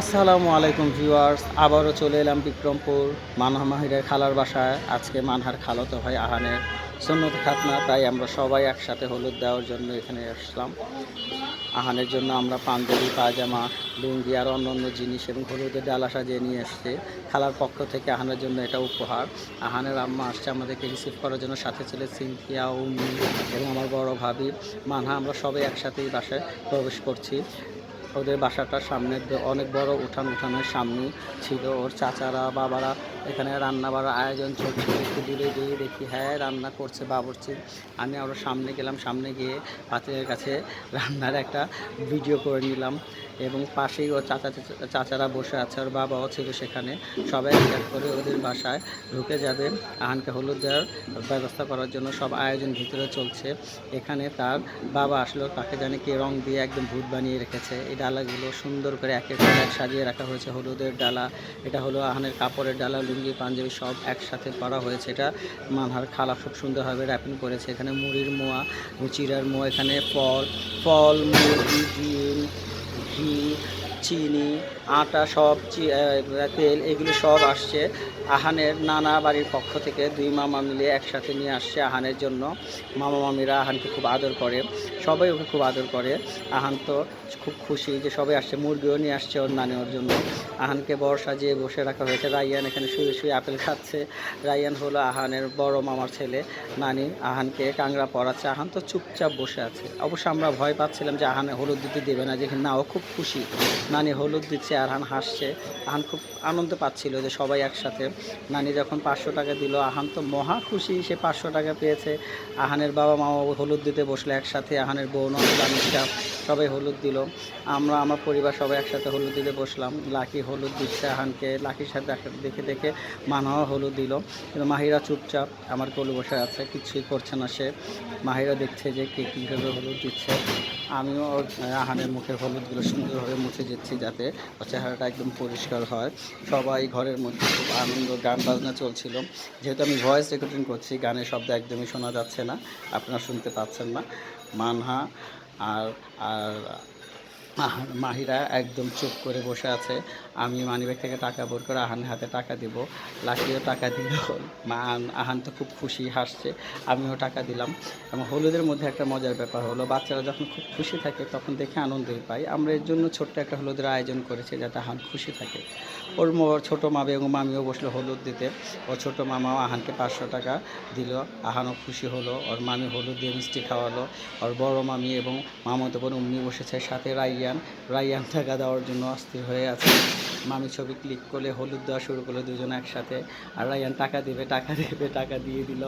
আসসালামু আলাইকুম ভিউয়ার্স, আবারও চলে এলাম বিক্রমপুর, মানহা মাহিরের খালার বাসায়। আজকে মানহার খালতো ভাই আহানের সুন্নত খাতনা, তাই আমরা সবাই একসাথে হলুদ দেওয়ার জন্য এখানে আসলাম। আহানের জন্য আমরা পাঞ্জাবি, পায়জামা, লুঙ্গি আর অন্য অন্য জিনিস এবং হলুদের ডালা সাজিয়ে নিয়ে এসছি, খালার পক্ষ থেকে আহানের জন্য এটা উপহার। আহানের আম্মা আসছে আমাদেরকে রিসিভ করার জন্য, সাথে ছিল সিনথিয়া উমি এবং আমার বড় ভাবি। মানহা, আমরা সবাই একসাথেই বাসায় প্রবেশ করছি। ওদের বাসাটার সামনে অনেক বড় উঠান উঠানের সামনে ছিল। ওর চাচারা, বাবারা এখানে রান্না বাড়ার আয়োজন চলছে একটু দূরে গিয়ে দেখি হ্যাঁ রান্না করছে বাবরচি। আমি আরও সামনে গেলাম, সামনে গিয়ে পাত্রের কাছে রান্নার একটা ভিডিও করে নিলাম। এবং পাশেই ও চাচা চাচা- চাচারা বসে আছে, ওর বাবাও ছিল সেখানে। সবাই এক করে ওদের বাসায় ঢুকে যাবে। আহানকে হলুদ দেওয়ার ব্যবস্থা করার জন্য সব আয়োজন ভিতরে চলছে। এখানে তার বাবা আসলো, তাকে জানে কি রং দিয়ে একদম ভূত বানিয়ে রেখেছে। এই ডালাগুলো সুন্দর করে একের পর এক সাজিয়ে রাখা হয়েছে, হলুদের ডালা। এটা হলো আহানের কাপড়ের ডালা, লুঙ্গি, পাঞ্জাবি সব একসাথে করা হয়েছে। এটা মানহার খালা খুব সুন্দরভাবে র্যাপিং করেছে। এখানে মুড়ির মোয়া চিরার মোয়া, এখানে ফল ফল, মুরগি, ডিম 你 চিনি, আটা সব তেল এগুলো সব আসছে। আহানের নানা বাড়ির পক্ষ থেকে দুই মামা মিলে একসাথে নিয়ে আসছে আহানের জন্য। মামা মামিরা আহানকে খুব আদর করে, সবাই ওকে খুব আদর করে। আহান তো খুব খুশি যে সবাই আসছে, মুরগিও নিয়ে আসছে ওর নানি ওর জন্য। আহানকে বর সাজিয়ে বসে রাখা হয়েছে। রাইয়ান এখানে শুয়ে শুয়ে আপেল খাচ্ছে। রাইয়ান হলো আহানের বড় মামার ছেলে, নানি। আহানকে কাংড়া পড়াচ্ছে আহান তো চুপচাপ বসে আছে। অবশ্য আমরা ভয় পাচ্ছিলাম যে আহানে হলুদ দিতে দেবে না যেখানে না ও খুব খুশি। নানি হলুদ দিচ্ছে আর আহান হাসছে। আহান খুব আনন্দ পাচ্ছিল যে সবাই একসাথে। নানি যখন পাঁচশো টাকা দিল আহান তো মহা খুশি সে পাঁচশো টাকা পেয়েছে। আহানের বাবা মামা হলুদ দিতে বসলে একসাথে আহানের বোন আনুষ্ঠা সবাই হলুদ দিল। আমরা, আমার পরিবার সবাই একসাথে হলুদ দিতে বসলাম। লাকি হলুদ দিচ্ছে আহানকে লাকির সাথে দেখে দেখে মানাও হলুদ দিল। কিন্তু মাহিরা চুপচাপ, আমার কোলে বসে আছে, কিছুই করছে না সে। মাহিরা দেখছে যে কে কীভাবে হলুদ দিচ্ছে। আমিও আহানের মুখে হলুদগুলো সুন্দরভাবে মুছে দিচ্ছি যাতে চেহারাটা একদম পরিষ্কার হয়। সবাই ঘরের মধ্যে খুব আনন্দ, গান বাজনা চলছিল। যেহেতু আমি ভয়েস রেকর্ডিং করছি, গানের শব্দ একদমই শোনা যাচ্ছে না। আপনারা শুনতে পাচ্ছেন না। মানহা আর আর মাহিরা একদম চুপ করে বসে আছে। আমি মানিব্যাগ থেকে টাকা বের করে আহানের হাতে টাকা দিব। লাকিও টাকা দিল। মা আহান তো খুব খুশি, হাসছে। আমিও টাকা দিলাম। এবং হলুদের মধ্যে একটা মজার ব্যাপার হলো, বাচ্চারা যখন খুব খুশি থাকে তখন দেখে আনন্দই পাই আমরা এর জন্য ছোট্ট একটা হলুদের আয়োজন করেছি যাতে আহান খুশি থাকে। ওর ম- ছোট মামি এবং মামিও বসল হলুদ দিতে। ওর ছোট মামাও আহানকে পাঁচশো টাকা দিল। আহানও খুশি হলো। ওর মামি হলুদ দিয়ে মিষ্টি খাওয়ালো। ওর বড় মামি এবং মামতো বোন উম্মি বসেছে সাথে রাইয়ান। রাইয়ান টাকা দেওয়ার জন্য অস্থির হয়ে আছে। মামি ছবি ক্লিক করলে হলুদ দেওয়া শুরু করল দুজন একসাথে। আর রাইয়ান টাকা দেবে টাকা দেবে, টাকা দিয়ে দিল।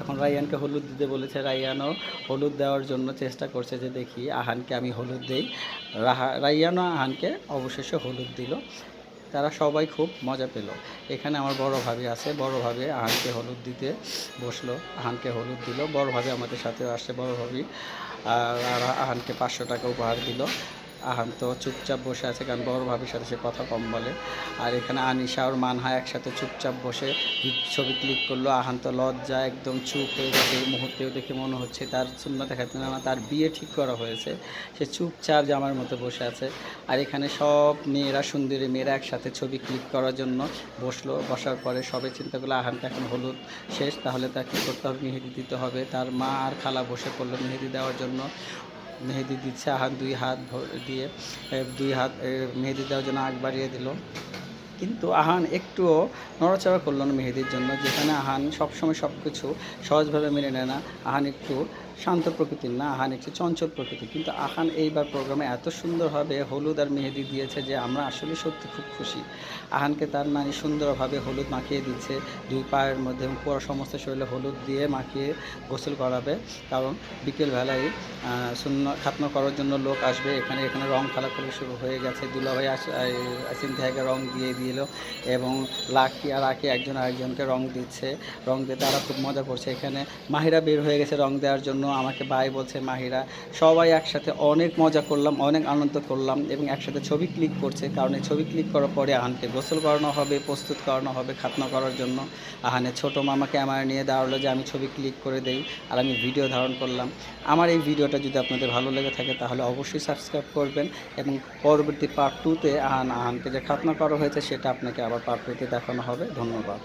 এখন রাইয়ানকে হলুদ দিতে বলেছে রাইয়ানও হলুদ দেওয়ার জন্য চেষ্টা করছে যে দেখি আহানকে আমি হলুদ দিই। রাহা রাইয়ানও আহানকে অবশেষে হলুদ দিল। তারা সবাই খুব মজা পেল। এখানে আমার বড় ভাবি আছে, বড় ভাবি আহানকে হলুদ দিতে বসল, আহানকে হলুদ দিল। বড় ভাবি আমাদের সাথে আসছে, বড় ভাবি আর আহানকে পাঁচশো টাকা উপহার দিল। আহান তো চুপচাপ বসে আছে কারণ বড় ভাবির সাথে সে কথা কম বলে। আর এখানে আনিশা আর মানহা একসাথে চুপচাপ বসে ছবি ক্লিক করল। আহান তো লজ্জা একদম চুপ হয়ে গেছে এই মুহূর্তেও দেখে মনে হচ্ছে তার শূন্য দেখাচ্ছে না তার বিয়ে ঠিক করা হয়েছে। সে চুপচাপ জামার মতো বসে আছে। আর এখানে সব মেয়েরা, সুন্দরী মেয়েরা একসাথে ছবি ক্লিক করার জন্য বসল। বসার পরে সবে চিন্তা করল আহানটা এখন হলুদ শেষ, তাহলে তাকে করতে হবে? মেহেদি দিতে হবে। তার মা আর খালা বসে পড়ল মেহেদি দেওয়ার জন্য। মেহেদি দিচ্ছে আহান দুই হাত ভর- দিয়ে এ, দুই হাত এ, মেহেদি দেওয়ার জন্য আগ বাড়িয়ে দিল কিন্তু আহান একটুও নড়াচড়া করল না মেহেদির জন্য, যেখানে আহান সবসময় সব কিছু সহজভাবে মেনে নেয় না। আহান একটু শান্ত প্রকৃতির না, আহান একটু চঞ্চল প্রকৃতির। কিন্তু আহান এইবার প্রোগ্রামে এত সুন্দরভাবে হলুদ আর মেহেদি দিয়েছে যে আমরা আসলে সত্যি খুব খুশি। আহানকে তার নানি সুন্দরভাবে হলুদ মাখিয়ে দিচ্ছে, দুই পায়ের মধ্যে পুরো সমস্ত শরীরে হলুদ দিয়ে মাখিয়ে গোসল করাবে। কারণ বিকেলবেলায় শূন্য খাতনা করার জন্য লোক আসবে। এখানে এখানে রং খেলাখুলি শুরু হয়ে গেছে। দুলাভাই সিনথিয়াকে রং দিয়ে দিয়ে দিল এবং লাকি আর আকি একজন আরেকজনকে রং দিচ্ছে। রং দিয়ে তারা খুব মজা করছে। এখানে মাহিরা বের হয়ে গেছে রং দেওয়ার জন্য। আমাকে বাই বলছে, মাহিরা, সবাই একসাথে অনেক মজা করলাম, অনেক আনন্দ করলাম এবং একসাথে ছবি ক্লিক করছে। কারণ এই ছবি ক্লিক করার পরে আহানকে গোসল করানো হবে, প্রস্তুত করানো হবে খাতনা করার জন্য। আহানের ছোট মামা ক্যামেরা নিয়ে দাঁড়াল যে, আমি ছবি ক্লিক করে দেই আর আমি ভিডিও ধারণ করলাম। আমার এই ভিডিওটা যদি আপনাদের ভালো লেগে থাকে তাহলে অবশ্যই সাবস্ক্রাইব করবেন এবং পরবর্তী পার্ট টুতে আহান, আহানকে যে খাতনা করা হয়েছে সেটা আপনাকে আবার পার্ট দেখানো হবে। ধন্যবাদ।